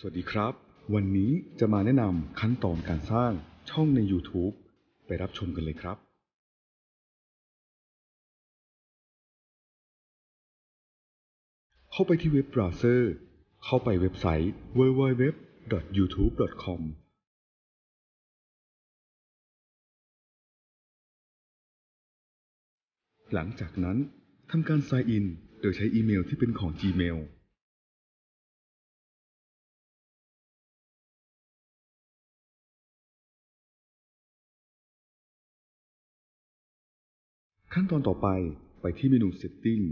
สวัสดีครับ วันนี้จะมาแนะนำขั้นตอนการสร้างช่องใน YouTube ไปรับชมกันเลยครับ เข้าไปที่เว็บเบราว์เซอร์ เข้าไปเว็บไซต์ www.youtube.com หลังจากนั้นทำการ sign in โดยใช้อีเมลที่เป็นของ Gmail ขั้นตอนต่อไปไปที่เมนู Setting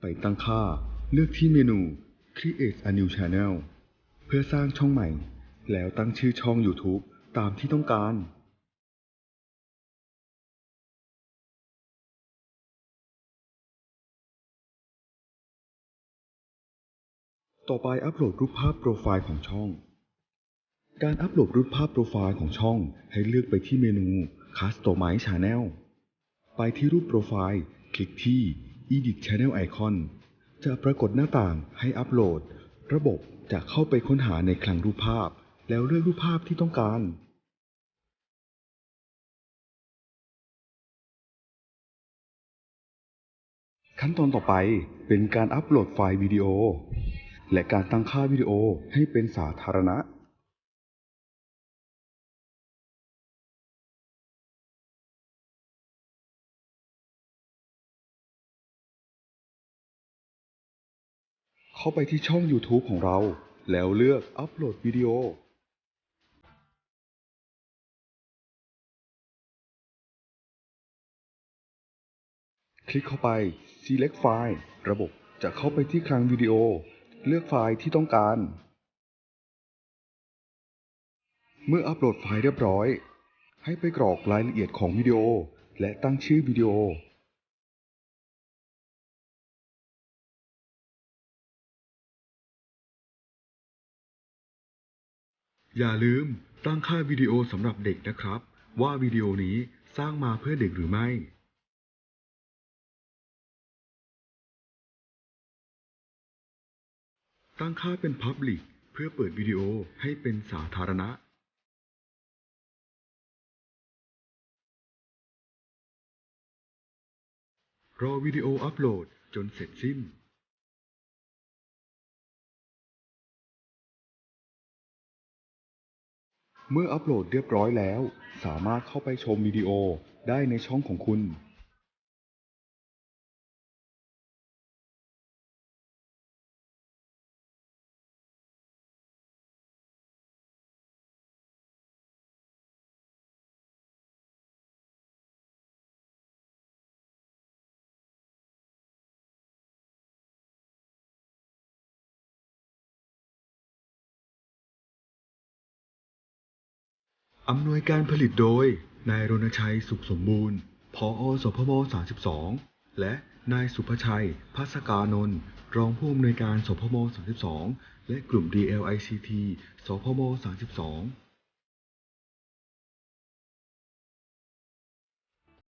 ไปตั้งค่า เลือกที่เมนู Create a new channel เพื่อสร้างช่องใหม่ แล้วตั้งชื่อช่อง YouTube ตามที่ต้องการ ต่อไปอัปโหลดรูปภาพโปรไฟล์ของช่อง การอัปโหลดรูปภาพโปรไฟล์ของช่องให้เลือกไปที่เมนู Customize Channel ไปที่รูปโปรไฟล์ คลิกที่ Edit Channel Icon จะปรากฏหน้าต่างให้อัปโหลด ระบบจะเข้าไปค้นหาในคลังรูปภาพ แล้วเลือกรูปภาพที่ต้องการ ขั้นตอนต่อไปเป็นการอัปโหลดไฟล์วิดีโอ และการตั้งค่าวิดีโอให้เป็นสาธารณะ เข้าไปที่ช่อง YouTube ของเรา แล้วเลือกอัปโหลดวิดีโอ คลิกเข้าไป Select File ระบบจะเข้าไปที่คลังวิดีโอ เลือกไฟล์ที่ต้องการ เมื่ออัปโหลดไฟล์เรียบร้อย ให้ไปกรอกรายละเอียดของวิดีโอ และตั้งชื่อวิดีโอ อย่าลืมตั้งค่าวิดีโอสำหรับเด็กนะครับ ว่าวิดีโอนี้สร้างมาเพื่อเด็กหรือไม่ตั้งค่าเป็น Public เพื่อเปิดวิดีโอให้เป็นสาธารณะ รอวิดีโออัปโหลดจนเสร็จสิ้น เมื่ออัปโหลดเรียบร้อยแล้ว สามารถเข้าไปชมวิดีโอได้ในช่องของคุณ อำนวยการผลิตโดย นายรณชัยสุขสมบูรณ์ ผอสพม32 และนายสุภชัยพัสกานนท์รองผู้อำนวยการสพม32 และกลุ่ม DLICT สพม32